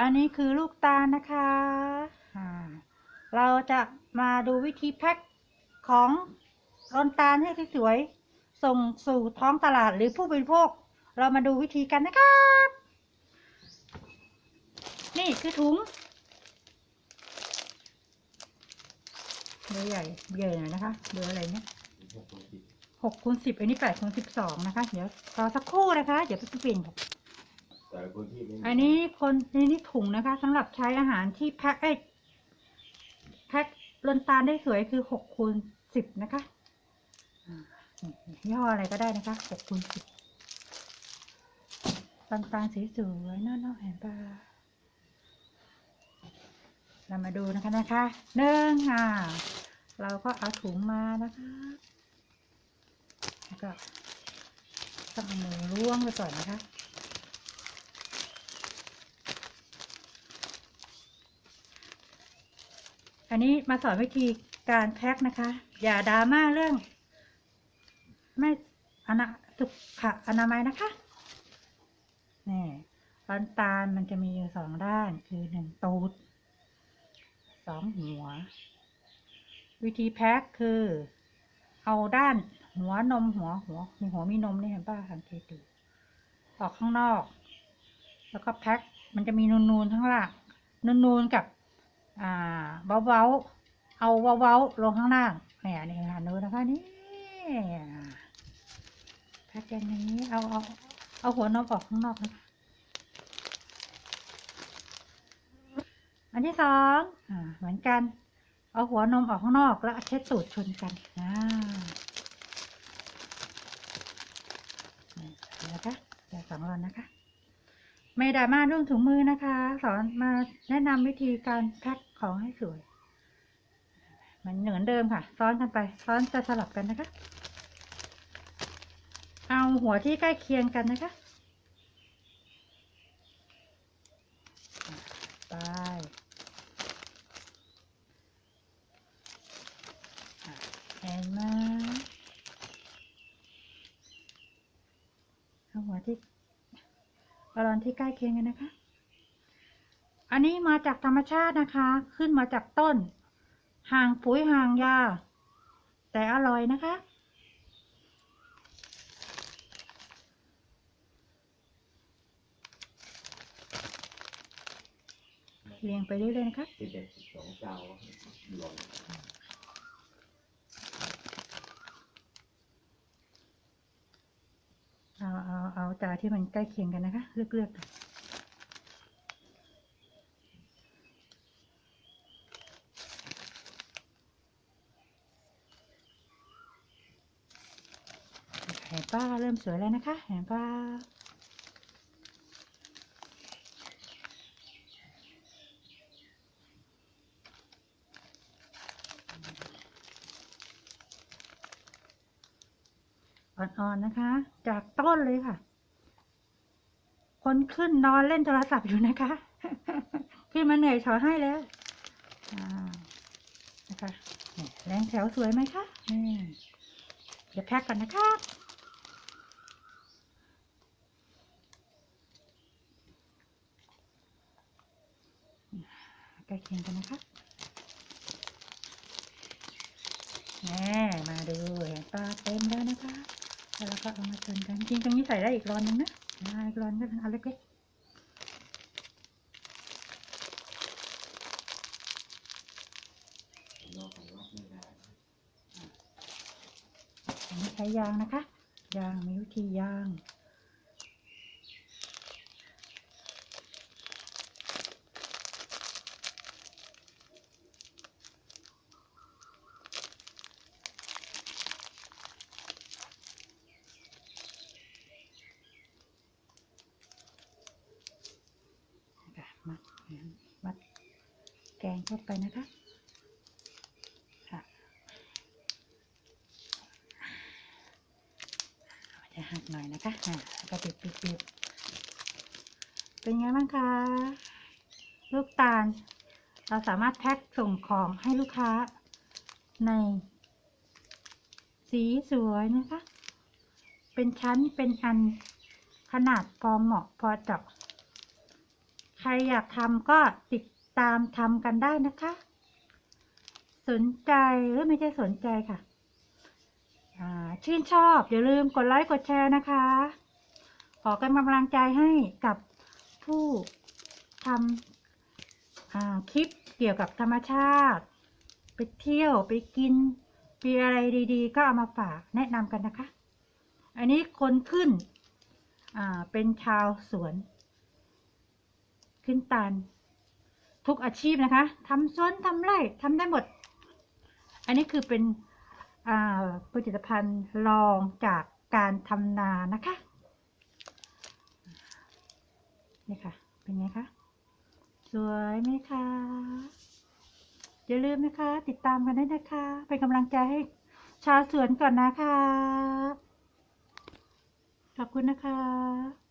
อันนี้คือลูกตาลนะคะ เราจะมาดูวิธีแพ็คของต้นตาลให้สวยๆ ส่งสู่ท้องตลาดหรือผู้บริโภค เรามาดูวิธีกันนะครับ นี่คือถุงเบอร์ใหญ่ใหญ่หน่อยนะคะเบอร์อะไรเนี่ยหกคูณสิบอันนี้แปดคูณสิบสองนะคะ เดี๋ยวรอสักครู่นะคะ เดี๋ยวไปเปลี่ยน แต่คนที่ไม่มีอันนี้คนอันนี้ถุงนะคะสำหรับใช้อาหารที่แพ็คเอ้ยแพ็คลนตาลได้สวยคือหกคูณสิบนะคะอ่ายี่ห้ออะไรก็ได้นะคะหกคูณสิบลนตาลสีสวยน่าน่าเห็นปะเรามาดูนะคะนะคะหนึ่งอ่าเราก็เอาถุงมานะคะแล้วก็ต้องเอามือล้วงไปก่อนนะคะ อันนี้มาสอนวิธีการแพ็คนะคะ อย่าดราม่าเรื่อง ไม่อนาสุขอนามัยนะคะนี่ตอนตาลมันจะมีอยู่สองด้านคือหนึ่งตูดสองหัว วิธีแพ็คคือ เอาด้านหัวนมหัวหัวมีหัวมีนมนี่เห็นป่ะสังเกตดูออกข้างนอก แล้วก็แพ็คมันจะมีนูนๆข้างล่างนูนๆกับ อ่าเบาๆเอาเบาๆลงข้างล่างเนี่ยนี่ค่ะดูนะคะนี่แพ็กอย่างนี้เอาเอาเอาหัวนมออกข้างนอกนะคะอันที่สองอ่าเหมือนกัน เอาหัวนมออกข้างนอกแล้วเช็ดตูดชนกันอ่านี่นะคะเดี๋ยวสองรอนนะคะ ไม่ดราม่าเรื่องถุงมือนะคะ สอนมาแนะนำวิธีการแพ็คของให้สวยมันเหมือนเดิมค่ะ ซ้อนกันไป ซ้อนจะสลับกันนะคะ เอาหัวที่ใกล้เคียงกันนะคะไปอะเห็นไหมเอาหัวที่ บอลอนที่ใกล้เคียงกันนะคะ อันนี้มาจากธรรมชาตินะคะ ขึ้นมาจากต้น ห่างปุ๋ยห่างยา แต่อร่อยนะคะ เรียงไปเรื่อยๆนะคะสิบเอ็ดสิบสองเจ้าหล่น เอาเอาเอาจาที่มันใกล้เคียงกันนะคะ เลือกเลือกๆเห็นป้าเริ่มสวยแล้วนะคะ เห็นป้า อ่อนๆนะคะ จากต้นเลยค่ะ คนขึ้นนอนเล่นโทรศัพท์อยู่นะคะพี่มาเหนื่อยถอให้แล้วนะคะแรงแถวสวยไหมคะนี่เดี๋ยวแพ็คกันนะคะใกล้เคียงกันนะคะแน่มาดูเห็นปลาเต็มแล้วนะคะ แล้วก็เอามาชนกัน จริงตรงนี้ใส่ได้อีกรอนนึงนะอีกรอนก็เป็นอกของรอบไม่ได้อันนี้ใช้ยางนะคะ ยางมีวิธียาง ค่ะ มัดแกงเข้าไปนะคะค่ะจะหักหน่อยนะคะอ่าแล้วก็ปิดปิดปิดเป็นไงบ้างคะ ลูกตาล เราสามารถแพ็คส่งของให้ลูกค้าใน สีสวยนะคะ เป็นชั้นเป็นอันขนาดพอเหมาะพอเจาะ รอยากทำก็ติดตามทำกันได้นะคะ สนใจหรือไม่ใช่สนใจค่ะชื่นชอบ อย่าลืมกดไลค์กดแชร์นะคะ ขอกำลังใจให้กับผู้ทำคลิปเกี่ยวกับธรรมชาติ ไปเที่ยวไปกินมีอะไรดีๆ ก็เอามาฝากแนะนำกันนะคะ อันนี้คนขึ้น อ่า เป็นชาวสวน ขึ้นตาล ทุกอาชีพนะคะทำสวนทำไร่ทำได้หมด อันนี้คือเป็นผลิตภัณฑ์รองจากการทำนานะคะนี่ค่ะ เป็นไงคะ สวยไหมคะ อย่าลืมนะคะ ติดตามกันได้นะคะ เป็นกำลังใจให้ชาวสวนก่อนนะคะ ขอบคุณนะคะ